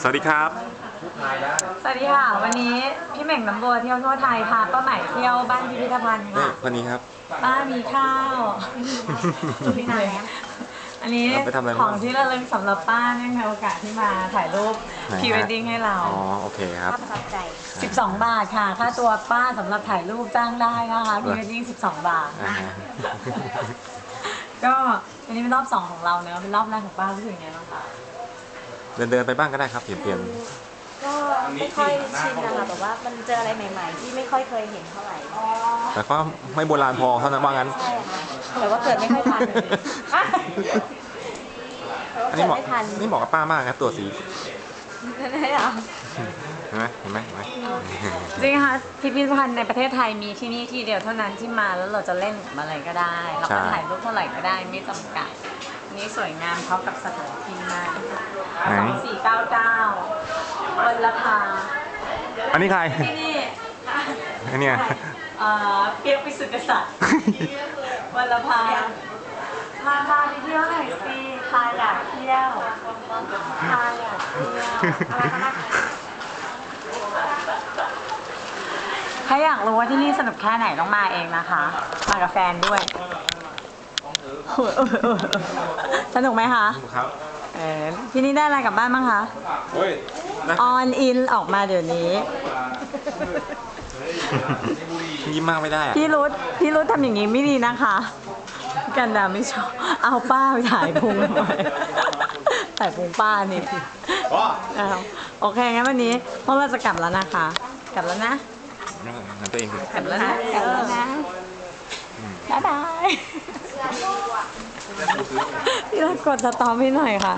สวัสดีครับ สวัสดีค่ะ วันนี้พี่เหม่งน้ำบัวเที่ยวทั่วไทยพาป้าใหม่เที่ยวบ้านพิพิธภัณฑ์เฮ้ยค่ะวันนี้ครับป้ามีข้าวพี่ไหนอันนี้เอาไปทำอะไรของบ้างที่ระลึกสำหรับป้าเนื่องในโอกาสที่มาถ่ายรูปไหนฮะพรีเวดดิ้งให้เรา อ๋อ โอเคครับประทับใจ 12 บาทค่ะ ค่าตัวป้าสำหรับถ่ายรูปจ้างได้นะคะพรีเวดดิ้ง 12 บาทอ่าฮะก็อันนี้เป็นรอบสองของเราเนอะเป็นรอบแรกของป้ารู้สึกยังไงบ้างคะ เดินเดินๆไปบ้างก็ได้ครับเปลี่ยนเปลี่ยนก็ไม่ค่อยชินนะคะแบบว่ามันเจออะไรใหม่ ๆ ที่ไม่ค่อยเคยเห็นเท่าไหร่แต่ก็ไม่โบราณพอเท่านั้นว่างั้น ใช่ค่ะแต่ว่าเกิดไม่ค่อยทันแต่ว่าอันเกินี้ดเหมาะไม่ทันนี่เหมาะกับป้ามากครับตัวสีนั่นเหรอเห็นไหมเห็นไหมเห็นไหมจริงๆค่ะพิพิธภัณฑ์ในประเทศไทยมีที่นี่ที่เดียวเท่านั้นที่มาแล้วเราจะเล่นอะไรก็ได้ เราก็ถ่ายรูปเท่าไหร่ก็ได้ไม่จำกัดอั นนี่สวยงามเข้ากับสถานที่มากไหน สองสี่เก้าเก้าวันละพาอันนี้ใคร ที่นี่อันเนี้ย เอ่อเปียกวิสุทธิกษัตริย์วันละพาพาพาไปเที่ยวหน่อยสิพาอยากเที่ยวพาอยากเที่ยวถ้าอยากรู้ว่าที่นี่สนุกแค่ไหนต้องมาเองนะคะ มากับแฟนด้วย สนุกไหมคะครับเออที่นี่ได้อะไรกลับบ้านบ้างคะโอ้ยนะออนอินออกมาเดี๋ยวนี้ ยิ้มมากไม่ได้อะพี่รุธพี่รุธทำอย่างนี้ไม่ดีนะคะ กันดาไม่ชอบเอาป้าไปถ่ายพุงทำไมถ่ายพุงป้านี่เอาโอเคงั้นวันนี้พวกเราจะกลับแล้วนะคะ กลับแล้วนะงั้นตัวเองสิกลับแล้วนะกลับแล้วนะบ๊ายบาย พี่รักกดสตอมให้หน่อยค่ะ